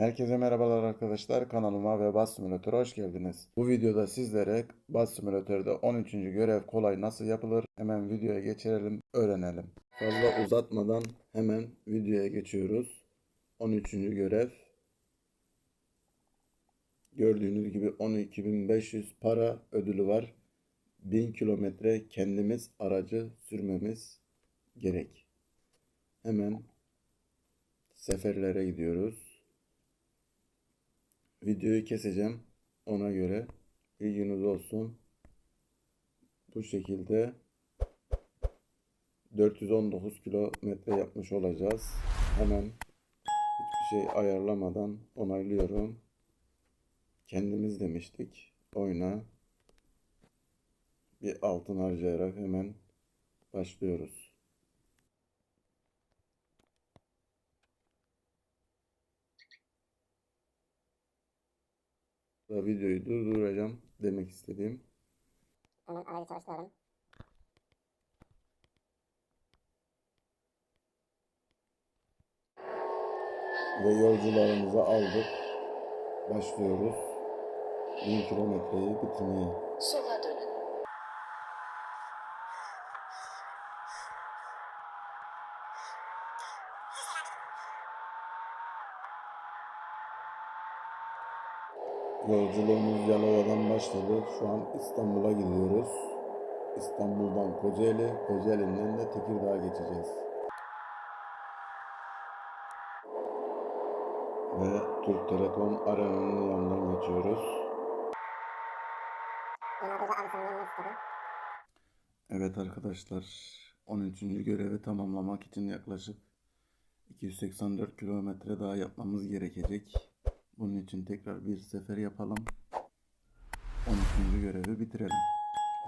Herkese merhabalar arkadaşlar. Kanalıma ve Bus Simulator'a hoş geldiniz. Bu videoda sizlere Bus Simulator'da 13. görev kolay nasıl yapılır? Hemen videoya geçirelim, öğrenelim. Fazla uzatmadan hemen videoya geçiyoruz. 13. görev. Gördüğünüz gibi 12.500 para ödülü var. 1000 kilometre kendimiz aracı sürmemiz gerek. Hemen seferlere gidiyoruz. Videoyu keseceğim. Ona göre bilginiz olsun. Bu şekilde 419 kilometre yapmış olacağız. Hemen hiçbir şey ayarlamadan onaylıyorum. Kendimiz demiştik. Oyuna bir altın harcayarak hemen başlıyoruz. Burada videoyu durduracağım demek istediğim. Hemen aracı çalıştıralım. Ve yolcularımızı aldık. Başlıyoruz. 1000 kilometreyi bitirmeye. Sola Yolculuğumuz Yalova'dan başladı. Şu an İstanbul'a gidiyoruz. İstanbul'dan Kocaeli, Kocaeli'nden de Tekirdağ'a geçeceğiz. Ve Türk Telekom Arena'nın yanından geçiyoruz. Evet arkadaşlar, 13. görevi tamamlamak için yaklaşık 284 kilometre daha yapmamız gerekecek. Bunun için tekrar bir sefer yapalım. 13. görevi bitirelim.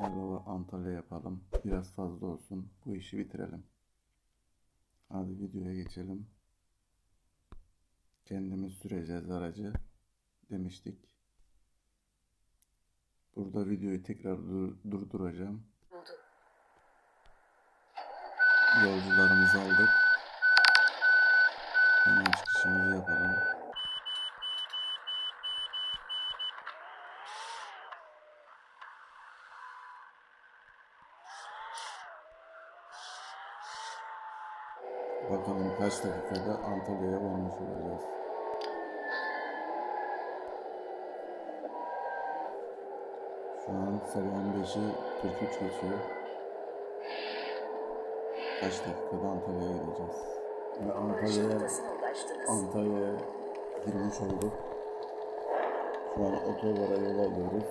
Yalova Antalya yapalım. Biraz fazla olsun. Bu işi bitirelim. Hadi videoya geçelim. Kendimiz süreceğiz aracı demiştik. Burada videoyu tekrar dur- durduracağım. Yolcularımızı aldık. Hemen çıkışımızı yapalım. Bakalım kaç dakikada Antalya'ya varmış olacağız. Şu an sabahın 5'i 43 geçiyor. Kaç dakikada Antalya'ya gideceğiz. Ve Antalya'ya. Antalya'ya girmiş olduk. Şu an otobara yol alıyoruz.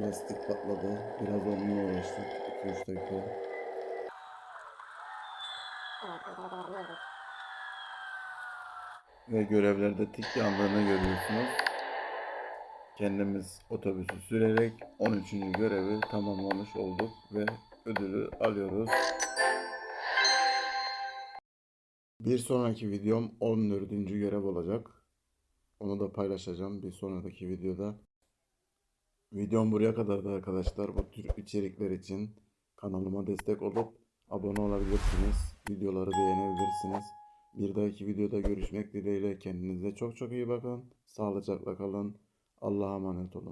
Lastik patladı. Biraz onunla uğraştık. 2-3 dakika. Ve görevlerde tik yandığını görüyorsunuz. Kendimiz otobüsü sürerek 13. görevi tamamlamış olduk ve ödülü alıyoruz. Bir sonraki videom 14. görev olacak. Onu da paylaşacağım bir sonraki videoda. Videom buraya kadardı arkadaşlar. Bu tür içerikler için kanalıma destek olup abone olabilirsiniz. Videoları beğenebilirsiniz. Bir dahaki videoda görüşmek dileğiyle kendinize çok çok iyi bakın. Sağlıcakla kalın. Allah'a emanet olun.